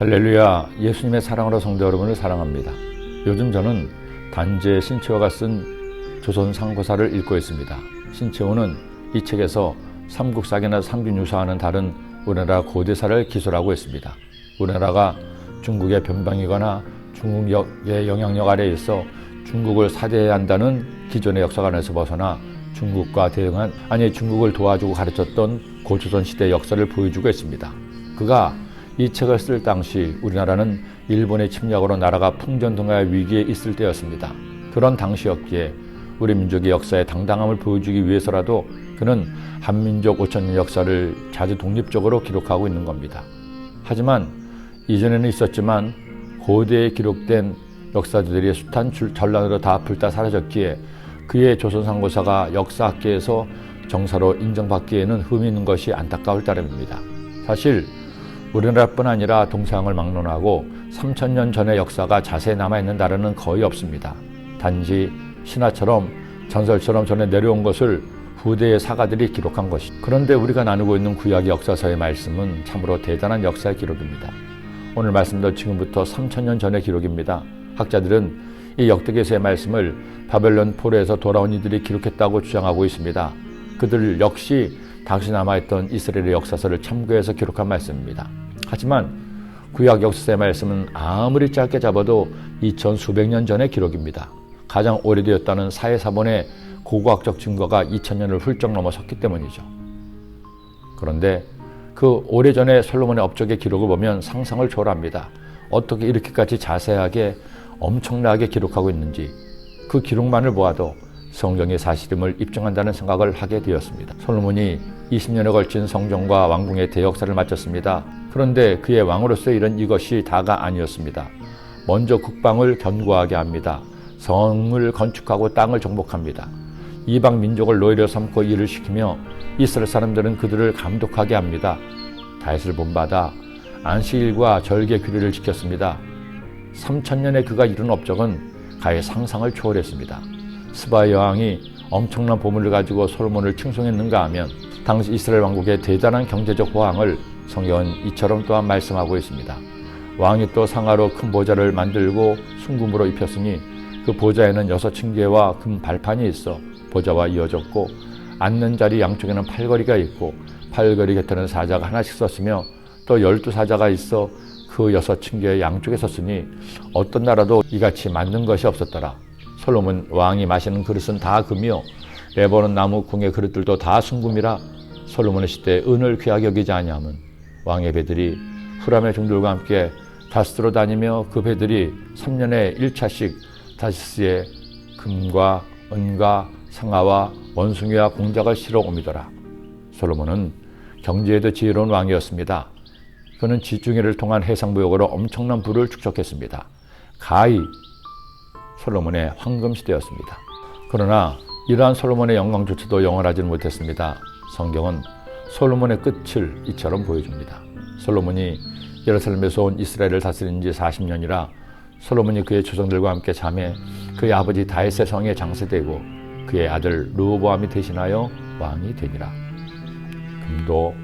할렐루야 예수님의 사랑으로 성도 여러분을 사랑합니다. 요즘 저는 단재 신채호가 쓴 조선 상고사를 읽고 있습니다. 신채호는 이 책에서 삼국사기나 삼균유사와는 다른 우리나라 고대사를 기술하고 있습니다. 우리나라가 중국의 변방이거나 중국의 영향력 아래에 있어 중국을 사대해야 한다는 기존의 역사관에서 벗어나 중국과 대응한 아니 중국을 도와주고 가르쳤던 고조선 시대 역사를 보여주고 있습니다. 그가 이 책을 쓸 당시 우리나라는 일본의 침략으로 나라가 풍전등화의 위기에 있을 때였습니다. 그런 당시였기에 우리 민족의 역사의 당당함을 보여주기 위해서라도 그는 한민족 5천년 역사를 자주 독립적으로 기록하고 있는 겁니다. 하지만 이전에는 있었지만 고대에 기록된 역사들이 숱한 전란으로 다 불타 사라졌기에 그의 조선상고사가 역사학계에서 정사로 인정받기에는 흠이 있는 것이 안타까울 따름입니다. 사실 우리나라뿐 아니라 동서양을 막론하고 3천년 전의 역사가 자세히 남아있는 나라는 거의 없습니다. 단지 신화처럼 전설처럼 전해 내려온 것을 후대의 사가들이 기록한 것이. 그런데 우리가 나누고 있는 구약의 역사서의 말씀은 참으로 대단한 역사의 기록입니다. 오늘 말씀도 지금부터 3천년 전의 기록입니다. 학자들은 이 역대기서의 말씀을 바벨론 포로에서 돌아온 이들이 기록했다고 주장하고 있습니다. 그들 역시 당시 남아있던 이스라엘의 역사서를 참고해서 기록한 말씀입니다. 하지만 구약 역사의 말씀은 아무리 짧게 잡아도 2천 수백 년 전의 기록입니다. 가장 오래되었다는 사회사본의 고고학적 증거가 2000년을 훌쩍 넘어섰기 때문이죠. 그런데 그 오래전에 솔로몬의 업적의 기록을 보면 상상을 초월합니다. 어떻게 이렇게까지 자세하게 엄청나게 기록하고 있는지 그 기록만을 보아도 성경의 사실임을 입증한다는 생각을 하게 되었습니다. 솔로몬이 20년에 걸친 성전과 왕궁의 대역사를 마쳤습니다. 그런데 그의 왕으로서 이런 이것이 다가 아니었습니다. 먼저 국방을 견고하게 합니다. 성을 건축하고 땅을 정복합니다. 이방 민족을 노예로 삼고 일을 시키며 이스라엘 사람들은 그들을 감독하게 합니다. 다윗을 본받아 안식일과 절개 규례를 지켰습니다. 3천년에 그가 이룬 업적은 가의 상상을 초월했습니다. 스바 여왕이 엄청난 보물을 가지고 솔로몬을 칭송했는가 하면 당시 이스라엘 왕국의 대단한 경제적 호황을 성경은 이처럼 또한 말씀하고 있습니다. 또 상하로 큰 보좌를 만들고 순금으로 입혔으니 그 보좌에는 여섯 층계와 금 발판이 있어 보좌와 이어졌고 앉는 자리 양쪽에는 팔걸이가 있고 팔걸이 곁에는 사자가 하나씩 섰으며 또 열두 사자가 있어 그 여섯 층계의 양쪽에 섰으니 어떤 나라도 이같이 만든 것이 없었더라. 솔로몬 왕이 마시는 그릇은 다 금이요 레버논 나무 궁의 그릇들도 다 순금이라 솔로몬의 시대에 은을 귀하게 여기지 아니함은 왕의 배들이 후람의 종들과 함께 다스로 다니며 그 배들이 3년에 1차씩 다시스에 금과 은과 상아와 원숭이와 공작을 실어 옮이더라. 솔로몬은 경제에도 지혜로운 왕이었습니다. 그는 지중해를 통한 해상무역으로 엄청난 부를 축적했습니다. 가히 솔로몬의 황금 시대였습니다. 그러나 이러한 솔로몬의 영광조차도 영원하지는 못했습니다. 성경은 솔로몬의 끝을 이처럼 보여줍니다. 솔로몬이 예루살렘에서 온 이스라엘을 다스린 지 40년이라 솔로몬이 그의 조상들과 함께 잠에 그의 아버지 다윗의 성에 장세되고 그의 아들 르호보암이 대신하여 왕이 되니라. 금도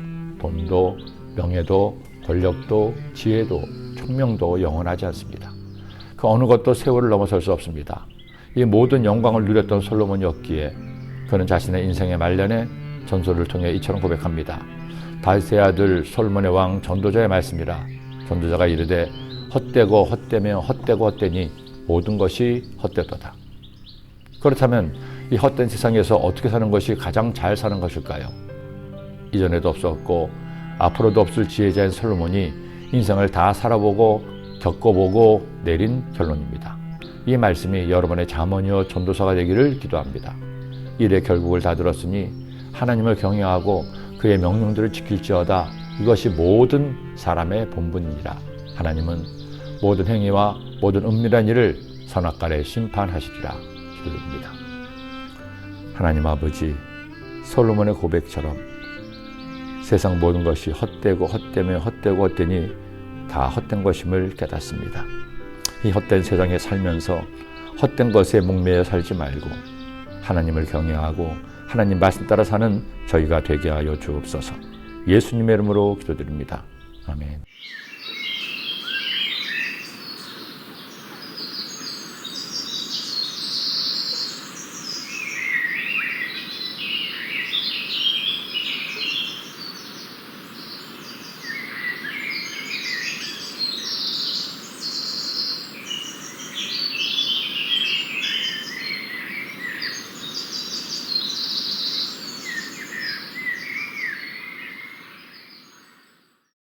돈도 명예도 권력도 지혜도 총명도 영원하지 않습니다. 그 어느 것도 세월을 넘어설 수 없습니다. 이 모든 영광을 누렸던 솔로몬이었기에 그는 자신의 인생의 말년에 전설을 통해 이처럼 고백합니다. 다윗의 아들 솔몬의 왕 전도자의 말씀이라 전도자가 이르되 헛되고 헛되며 헛되고 헛되니 모든 것이 헛되도다. 그렇다면 이 헛된 세상에서 어떻게 사는 것이 가장 잘 사는 것일까요? 이전에도 없었고 앞으로도 없을 지혜자인 솔로몬이 인생을 다 살아보고 겪어보고 내린 결론입니다. 이 말씀이 여러분의 자문이요 전도사가 되기를 기도합니다. 일의 결국을 다 들었으니 하나님을 경외하고 그의 명령들을 지킬지어다 이것이 모든 사람의 본분이니라. 하나님은 모든 행위와 모든 은밀한 일을 선악간에 심판하시리라 기도드립니다. 하나님 아버지 솔로몬의 고백처럼 세상 모든 것이 헛되고 헛되며 헛되고 헛되니 다 헛된 것임을 깨닫습니다. 이 헛된 세상에 살면서 헛된 것에 목매여 살지 말고 하나님을 경외하고 하나님 말씀 따라 사는 저희가 되게 하여 주옵소서. 예수님의 이름으로 기도드립니다. 아멘.